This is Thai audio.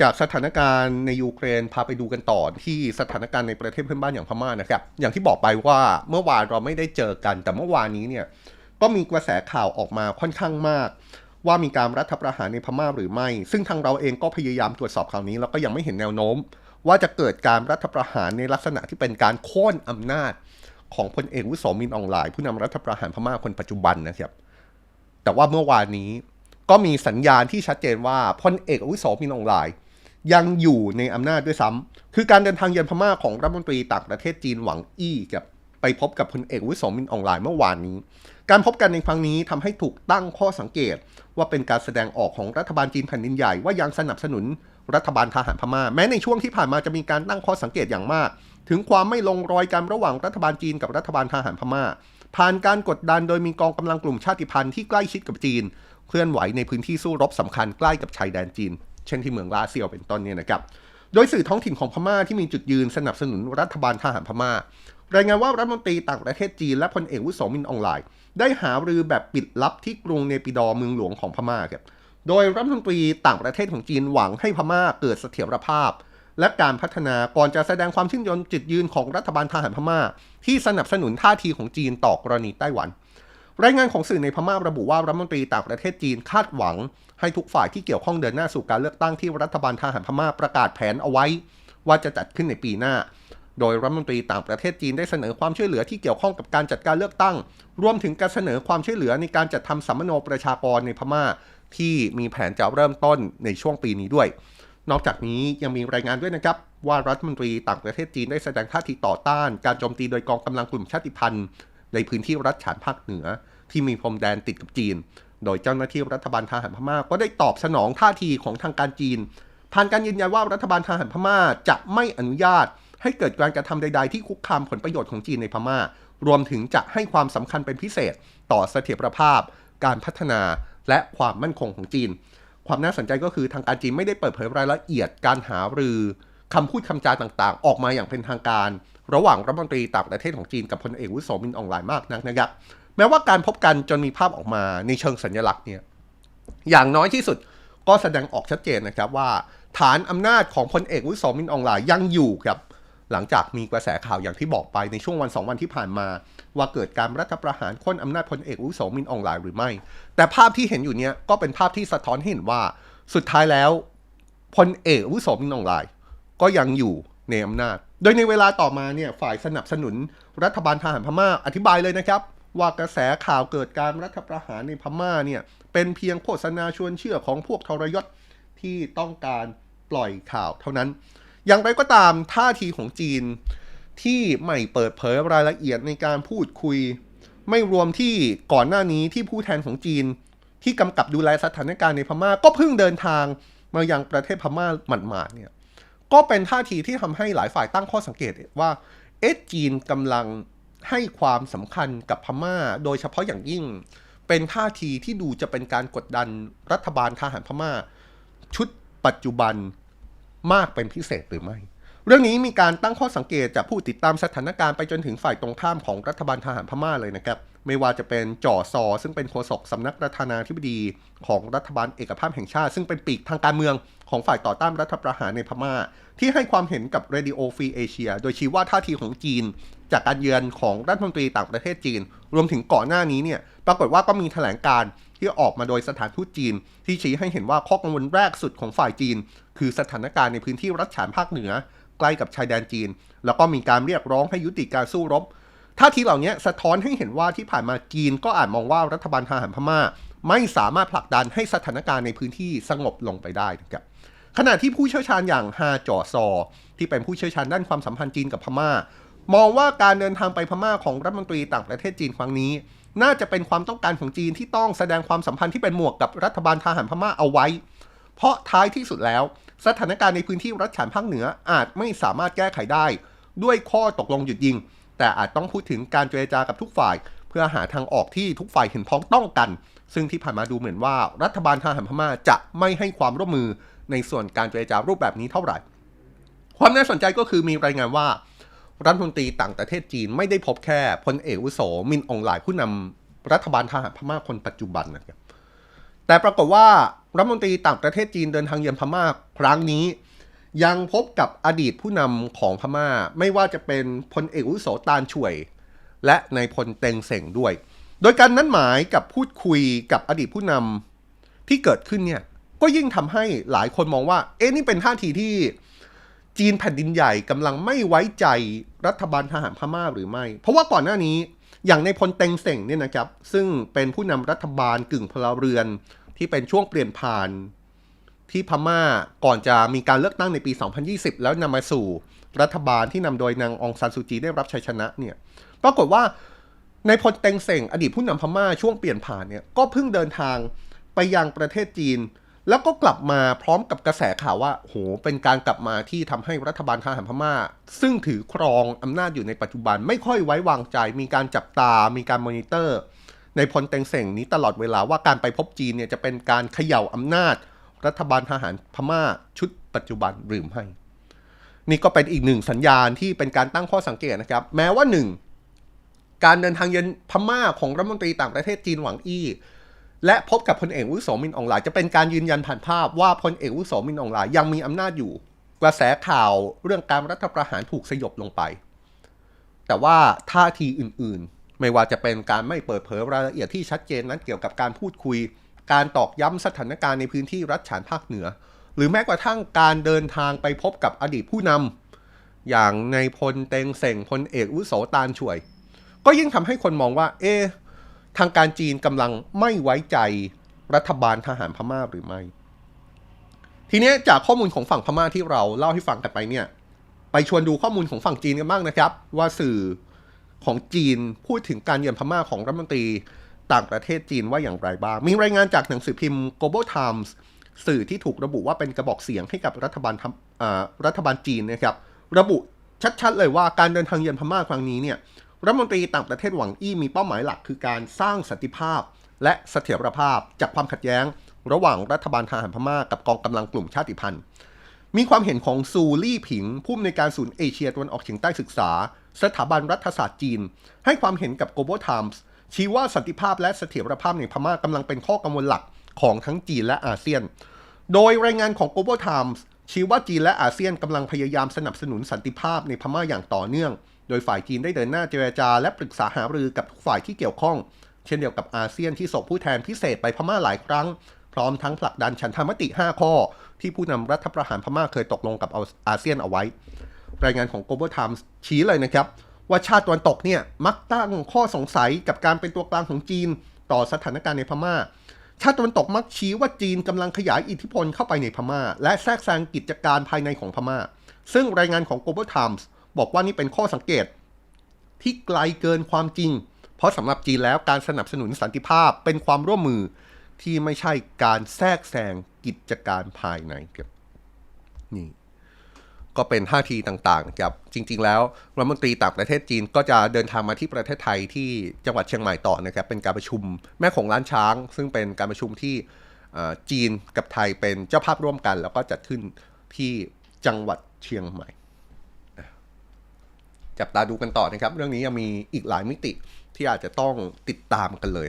จากสถานการณ์ในยูเครนพาไปดูกันต่อที่สถานการณ์ในประเทศเพื่อนบ้านอย่างพม่านะครับ อย่างที่บอกไปว่าเมื่อวานเราไม่ได้เจอกัน แต่เมื่อวานนี้เนี่ยก็มีกระแสข่าวออกมาค่อนข้างมาก ว่ามีการรัฐประหารในพม่าหรือไม่ ซึ่งทางเราเองก็พยายามตรวจสอบข่าวนี้ แล้วก็ยังไม่เห็นแนวโน้ม ว่าจะเกิดการรัฐประหารในลักษณะที่เป็นการโค่นอำนาจ ของพลเอกวิสมินอองหลายผู้นำรัฐประหารพม่าคนปัจจุบันนะครับแต่ว่าเมื่อวานนี้ก็มีสัญญาณที่ชัดเจนว่าพลเอกวิโสมินอองหลาย ยังอยู่ในอำนาจด้วยซ้ำคือการเดินทางเยือนพม่าของรัฐมนตรีต่างประเทศจีนหวังอี้กับไปพบกับพลเอกวิโสมินอองหลายเมื่อวานนี้ การพบกันในครั้งนี้ทำให้ถูกตั้งข้อสังเกต ว่าเป็นการแสดงออกของรัฐบาลจีนแผ่นดินใหญ่ว่ายังสนับสนุนรัฐบาลทหารพม่า แม้ในช่วงที่ผ่านมาจะมีการตั้งข้อสังเกตอย่างมาก ถึงความไม่ลงรอยกันระหว่างรัฐบาลจีนกับรัฐบาลทหารพม่า ผ่านการกดดันโดยมีกองกำลังกลุ่มชาติพันธุ์ที่ใกล้ชิดกับจีน เคลื่อนไหวในพื้นที่สู้รบสำคัญใกล้กับชายแดนจีน เช่นที่เมืองลาเซียวเป็นต้นเนี่ยนะครับ โดยสื่อท้องถิ่นของพม่าที่มีจุดยืนสนับสนุนรัฐบาลทหารพม่า รายงานว่ารัฐมนตรีต่างประเทศจีนและพลเอกวุโสมินอองไลน์ได้หารือแบบปิดลับที่กรุงเนปิดอเมืองหลวงของพม่าครับ โดยรัฐมนตรีต่างประเทศของจีนหวังให้พม่าเกิดเสถียรภาพ และการพัฒนาก่อนจะแสดงความชื่นชมจุดยืนของรัฐบาลทหารพม่า ที่สนับสนุนท่าทีของจีนต่อกรณีไต้หวัน รายงานของสื่อในพม่าระบุว่ารัฐมนตรีต่างประเทศจีนคาดหวัง ให้ทุกฝ่ายที่เกี่ยวข้องเดินหน้าสู่การเลือกตั้งที่รัฐบาลทหารพม่าประกาศแผนเอาไว้ ว่าจะจัดขึ้นในปีหน้า โดยรัฐมนตรีต่างประเทศจีนได้เสนอความช่วยเหลือที่เกี่ยวข้องกับการจัดการเลือกตั้ง รวมถึงการเสนอความช่วยเหลือในการจัดทำสัมมโนประชากรในพม่า ที่มีแผนจะเริ่มต้นในช่วงปีนี้ด้วย นอกจากนี้ยังมีรายงานด้วยนะครับว่ารัฐมนตรีต่างประเทศจีนได้แสดงท่าทีต่อต้าน การโจมตีโดยกองกำลังกลุ่มชาติพันธุ์ ในพื้นที่รัฐฉานภาคเหนือ ที่มีพรมแดนติดกับจีน โดยเจ้าหน้าที่รัฐบาลทหารพม่าก็ได้ตอบสนองท่าทีของทางการจีน ผ่านการยืนยันว่ารัฐบาลทหารพม่าจะไม่อนุญาต ให้เกิดการกระทำใด ๆ ที่คุกคามผลประโยชน์ของจีนในพม่า รวมถึงจะให้ความสำคัญเป็นพิเศษ ต่อเสถียรภาพ การพัฒนาและความมั่นคงของจีน ความน่าสนใจก็คือทางการจีนไม่ได้เปิดเผยรายละเอียดการหารือ คำพูดคำจาต่างๆ ออกมาอย่างเป็นทางการ ระหว่างรัฐมนตรีต่างประเทศของจีนกับพลเอกวิโสมินอองหลายมากนักนะครับแม้ว่าการพบกันจนมีภาพออกมาในเชิงสัญลักษณ์เนี่ยอย่างน้อยที่สุดก็แสดงออกชัดเจนนะครับว่า ฐานอำนาจของพลเอกวิโสมินอองหลายยังอยู่ครับหลังจากมีกระแสข่าวอย่างที่บอกไปในช่วงวันสองวันที่ผ่านมา ว่าเกิดการรัฐประหารค้นอำนาจพลเอกวิโสมินอองหลายหรือไม่ แต่ภาพที่เห็นอยู่เนี้ยก็เป็นภาพที่สะท้อนใหเห็นว่า สุดท้ายแล้วพลเอกวิโสมินอองหลาย ก็ยังอยู่ในอำนาจ โดยในเวลาต่อมาเนี่ยฝ่ายสนับสนุนรัฐบาลทหารพม่าอธิบายเลยนะครับ ว่ากระแสข่าวเกิดการรัฐประหารในพม่าเนี่ยเป็นเพียงโฆษณาชวนเชื่อของพวกทรยศที่ต้องการปล่อยข่าวเท่านั้น อย่างไรก็ตามท่าทีของจีนที่ไม่เปิดเผยรายละเอียดในการพูดคุย ไม่รวมที่ก่อนหน้านี้ที่ผู้แทนของจีน ที่กำกับดูแลสถานการณ์ในพม่าก็เพิ่งเดินทางมายังประเทศพม่าหมาดๆเนี่ย ก็เป็นท่าทีที่ทำให้หลายฝ่ายตั้งข้อสังเกตว่าเอ๊ะจีนกำลังให้ความสำคัญกับพม่า โดยเฉพาะอย่างยิ่ง เป็นท่าทีที่ดูจะเป็นการกดดันรัฐบาลทหารพม่า ชุดปัจจุบันมากเป็นพิเศษหรือไม่ เรื่องนี้มีการตั้งข้อสังเกตจากผู้ติดตามสถานการณ์ไปจนถึงฝ่ายตรงข้ามของรัฐบาลทหารพม่าเลยนะครับ ไม่ว่าจะเป็นจ่อซอ ซึ่งเป็นโฆษกสำนักประธานาธิบดีของรัฐบาลเอกภาพแห่งชาติ ซึ่งเป็นปีกทางการเมืองของฝ่ายต่อต้านรัฐประหารในพม่า ที่ให้ความเห็นกับ Radio Free Asia โดยชี้ว่าท่าทีของจีน จากการเยือนของรัฐมนตรีต่างประเทศจีน รวมถึงก่อนหน้านี้เนี่ยปรากฏว่าก็มีแถลงการที่ออกมาโดยสถานทูตจีน ที่ชี้ให้เห็นว่าข้อกังวลแรกสุดของฝ่ายจีน คือสถานการณ์ในพื้นที่รัฐฉานภาคเหนือ ใกล้กับชายแดนจีน แล้วก็มีการเรียกร้องให้ยุติการสู้รบท่าทีเหล่านี้สะท้อนให้เห็นว่าที่ผ่านมาจีนก็อาจมองว่ารัฐบาลทหารพม่า ไม่สามารถผลักดันให้สถานการณ์ในพื้นที่สงบลงไปได้นะครับขณะที่ผู้เชี่ยวชาญอย่างฮาจ่อซอ ที่เป็นผู้เชี่ยวชาญด้านความสัมพันธ์จีนกับพม่า มองว่าการเดินทางไปพม่าของรัฐมนตรีต่างประเทศจีนครั้งนี้ น่าจะเป็นความต้องการของจีนที่ต้องแสดงความสัมพันธ์ที่เป็นหมวกกับรัฐบาลทหารพม่าเอาไว้ เพราะท้ายที่สุดแล้ว สถานการณ์ในพื้นที่รัฐฉานภาคเหนืออาจไม่สามารถแก้ไขได้ ด้วยข้อตกลงหยุดยิง แต่อาจต้องพูดถึงการเจรจากับทุกฝ่าย เพื่อหาทางออกที่ทุกฝ่ายเห็นพ้องต้องกัน ซึ่งที่ผ่านมาดูเหมือนว่า รัฐบาลทหารพม่าจะไม่ให้ความร่วมมือในส่วนการเจรจารูปแบบนี้เท่าไหร่ ความน่าสนใจก็คือมีรายงานว่ารัฐมนตรีต่างประเทศจีนไม่ได้พบแค่พลเอกวุโสมินองหลายผู้นำรัฐบาลทหารพม่าคนปัจจุบันนะครับ แต่ปรากฏว่ารัฐมนตรีต่างประเทศจีนเดินทางเยือนพม่าครั้งนี้ ยังพบกับอดีตผู้นำของพม่า ไม่ว่าจะเป็นพลเอกอุโสตานช่วย และนายพลเต็งเส่งด้วย โดยการนัดหมายกับพูดคุยกับอดีตผู้นำที่เกิดขึ้นเนี่ยก็ยิ่งทำให้หลายคนมองว่า เอ๊ะนี่เป็นท่าทีที่จีนแผ่นดินใหญ่กำลังไม่ไว้ใจรัฐบาลทหารพม่าหรือไม่ เพราะว่าก่อนหน้านี้อย่างในพลเต็งเส่งเนี่ยนะครับ ซึ่งเป็นผู้นำรัฐบาลกึ่งพลเรือน ที่เป็นช่วงเปลี่ยนผ่านที่พม่าก่อนจะมีการเลือกตั้งในปี 2020 แล้วนำมาสู่รัฐบาลที่นำโดยนางองซานซูจีได้รับชัยชนะเนี่ยปรากฏว่าในพลเต็งเส่งอดีตผู้นำพม่าช่วงเปลี่ยนผ่านเนี่ยก็เพิ่งเดินทางไปยังประเทศจีน แล้วก็กลับมาพร้อมกับกระแสข่าวว่าโหเป็นการกลับมาที่ทำให้รัฐบาลทหารพม่า ซึ่งถือครองอำนาจอยู่ในปัจจุบันไม่ค่อยไว้วางใจ มีการจับตา มีการมอนิเตอร์ ในพลเต็งเส่งนี้ตลอดเวลาว่าการไปพบจีนเนี่ยจะเป็นการเขย่าอำนาจ รัฐบาลทหารพม่าชุดปัจจุบันหรือไม่นี่ก็เป็นอีกหนึ่งสัญญาณที่เป็นการตั้งข้อสังเกตนะครับ แม้ว่าหนึ่งการเดินทางเยือนพม่าของรัฐมนตรีต่างประเทศจีนหวังอี้และพบกับพลเอกอุโสมินอองหลายจะเป็นการยืนยันผ่านภาพว่าพลเอกอุโสมินอองหลายยังมีอำนาจอยู่ กระแสข่าวเรื่องการรัฐประหารถูกสยบลงไป แต่ว่าท่าทีอื่นๆ ไม่ว่าจะเป็นการไม่เปิดเผยรายละเอียดที่ชัดเจนนั้นเกี่ยวกับการพูดคุย การตอกย้ำสถานการณ์ในพื้นที่รัฐฉานภาคเหนือ หรือแม้กระทั่งการเดินทางไปพบกับอดีตผู้นำอย่างในพลเตงเส่งพลเอกอุโสตานช่วย ก็ยิ่งทำให้คนมองว่า เอะทางการจีนกำลังไม่ไว้ใจรัฐบาลทหารพม่าหรือไม่ ทีนี้จากข้อมูลของฝั่งพม่าที่เราเล่าให้ฟังกันไปเนี่ย ไปชวนดูข้อมูลของฝั่งจีนกันบ้างนะครับ ว่าสื่อ ของจีนพูดถึงการเยือนพม่าของรัฐมนตรีต่างประเทศจีนว่าอย่างไรบ้าง มีรายงานจากหนังสือพิมพ์ Global Times สื่อที่ถูกระบุว่าเป็นกระบอกเสียงให้กับรัฐบาลรัฐบาลจีนนะครับ ระบุชัดๆ เลยว่าการเดินทางเยือนพม่าครั้งนี้เนี่ยรัฐมนตรีต่างประเทศหวังอี้มีเป้าหมายหลักคือการสร้างสันติภาพ และเสถียรภาพจากความขัดแย้ง ระหว่างรัฐบาลทหารพม่ากับกองกำลังกลุ่มชาติพันธุ์ มีความเห็นของซูลี่ผิง ผู้อำนวยการศูนย์เอเชียตะวันออกเฉียงใต้ศึกษา สถาบันรัฐศาสตร์จีน ให้ความเห็นกับ Global Times ชี้ว่าสันติภาพและเสถียรภาพในพม่ากำลังเป็นข้อกังวลหลักของทั้งจีนและอาเซียน โดยรายงานของ Global Times ชี้ว่าจีนและอาเซียนกำลังพยายามสนับสนุนสันติภาพในพม่าอย่างต่อเนื่อง โดยฝ่ายจีนได้เดินหน้าเจรจาและปรึกษาหารือกับทุกฝ่ายที่เกี่ยวข้อง เช่นเดียวกับอาเซียนที่ส่งผู้แทนพิเศษไปพม่าหลายครั้ง พร้อมทั้งผลักดันฉันทามติ 5 ข้อ ที่ผู้นำรัฐประหารพม่าเคยตกลงกับอาเซียนเอาไว้ รายงานของ Global Times ชี้เลยนะครับ ว่าชาติตะวันตกเนี่ยมักตั้งข้อสงสัยกับการเป็นตัวกลางของจีน ต่อสถานการณ์ในพม่า ชาติตะวันตกมักชี้ว่าจีนกำลังขยายอิทธิพลเข้าไปในพม่า และแทรกแซงกิจการภายในของพม่า ซึ่งรายงานของ Global Times บอกว่านี่เป็นข้อสังเกต ที่ไกลเกินความจริง เพราะสำหรับจีนแล้วการสนับสนุนสันติภาพเป็นความร่วมมือ ที่ไม่ใช่การแทรกแซงกิจการภายในครับนี่ก็เป็นท่าทีต่างๆครับจริง ๆ แล้วรัฐมนตรีต่างประเทศจีนก็จะเดินทางมาที่ประเทศไทยที่จังหวัดเชียงใหม่ต่อนะครับเป็นการประชุมแม่ของล้านช้าง ซึ่งเป็นการประชุมที่อ่อจีนกับไทยเป็นเจ้าภาพร่วมกัน แล้วก็จัดขึ้นที่จังหวัดเชียงใหม่ จับตาดูกันต่อนะครับ เรื่องนี้ยังมีอีกหลายมิติที่อาจจะต้องติดตามกันเลย